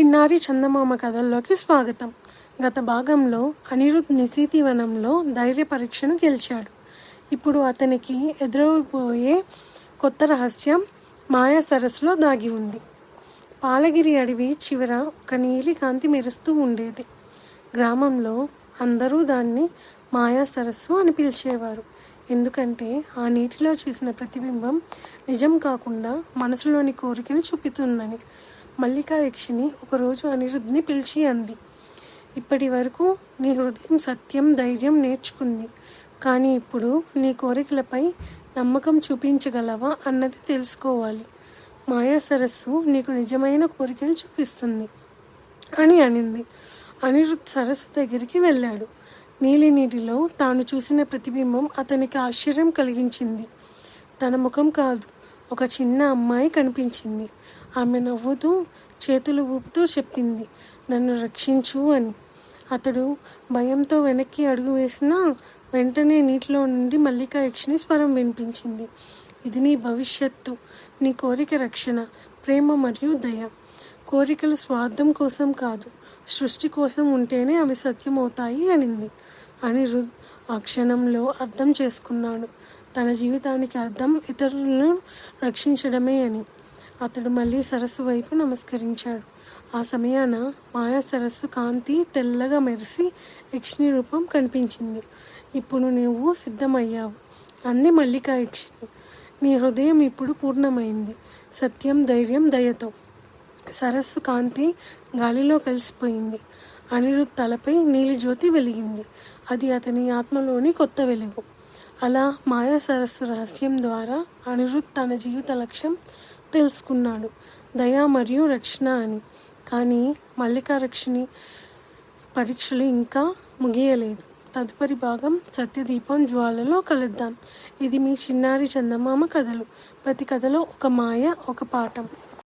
చిన్నారి చందమామ కథల్లోకి స్వాగతం. గత భాగంలో అనిరుద్ నిశీతివనంలో ధైర్య పరీక్షను గెలిచాడు. ఇప్పుడు అతనికి ఎదురవబోయే కొత్త రహస్యం మాయా సరస్సులో దాగి ఉంది. పాలగిరి అడవి చివర ఒక నీలి కాంతి మెరుస్తూ ఉండేది. గ్రామంలో అందరూ దాన్ని మాయా సరస్సు అని పిలిచేవారు. ఎందుకంటే ఆ నీటిలో చూసిన ప్రతిబింబం నిజం కాకుండా మనసులోని కోరికను చూపుతుందని. మల్లికా యక్షిని ఒకరోజు అనిరుద్ధ్ని పిలిచి అంది. ఇప్పటి వరకు నీ హృదయం సత్యం ధైర్యం నేర్చుకుంది. కానీ ఇప్పుడు నీ కోరికలపై నమ్మకం చూపించగలవా అన్నది తెలుసుకోవాలి. మాయా సరస్సు నీకు నిజమైన కోరికను చూపిస్తుంది అని అనింది. అనిరుద్ సరస్సు దగ్గరికి వెళ్ళాడు. నీలి నీటిలో తాను చూసిన ప్రతిబింబం అతనికి ఆశ్చర్యం కలిగించింది. తన ముఖం కాదు. ఒక చిన్న అమ్మాయి కనిపించింది. ఆమె నవ్వుతూ చేతులు ఊపుతూ చెప్పింది నన్ను రక్షించు అని. అతడు భయంతో వెనక్కి అడుగు వేసినా వెంటనే నీటిలో నుండి మల్లికా యక్షిని స్వరం వినిపించింది. ఇది నీ భవిష్యత్తు నీ కోరిక రక్షణ ప్రేమ మరియు దయ. కోరికలు స్వార్థం కోసం కాదు సృష్టి కోసం ఉంటేనే అవి సత్యమవుతాయి అనింది. అనిరుద్ ఆ క్షణంలో అర్థం చేసుకున్నాడు. తన జీవితానికి అర్థం ఇతరులను రక్షించడమే అని. అతడు మళ్ళీ సరస్సు వైపు నమస్కరించాడు. ఆ సమయాన మాయా సరస్సు కాంతి తెల్లగా మెరిసి యక్షిని రూపం కనిపించింది. ఇప్పుడు నువ్వు సిద్ధమయ్యావు. అంది మల్లికా యక్షిని నీ హృదయం ఇప్పుడు పూర్ణమైంది. సత్యం ధైర్యం దయతో. సరస్సు కాంతి గాలిలో కలిసిపోయింది. అనిరుద్ తలపై నీలి జ్యోతి వెలిగింది. అది అతని ఆత్మలోని కొత్త వెలుగు. అలా మాయా సరస్సు రహస్యం ద్వారా అనిరుద్ తన జీవిత లక్ష్యం తెలుసుకున్నాడు. దయ మరియు రక్షణ అని. కానీ మల్లికారక్షణి పరీక్షలు ఇంకా ముగియలేదు. తదుపరి భాగం సత్యదీపం జ్వాలలో కలుద్దాం. ఇది మీ చిన్నారి చందమామ కథలు. ప్రతి కథలో ఒక మాయ ఒక పాఠం.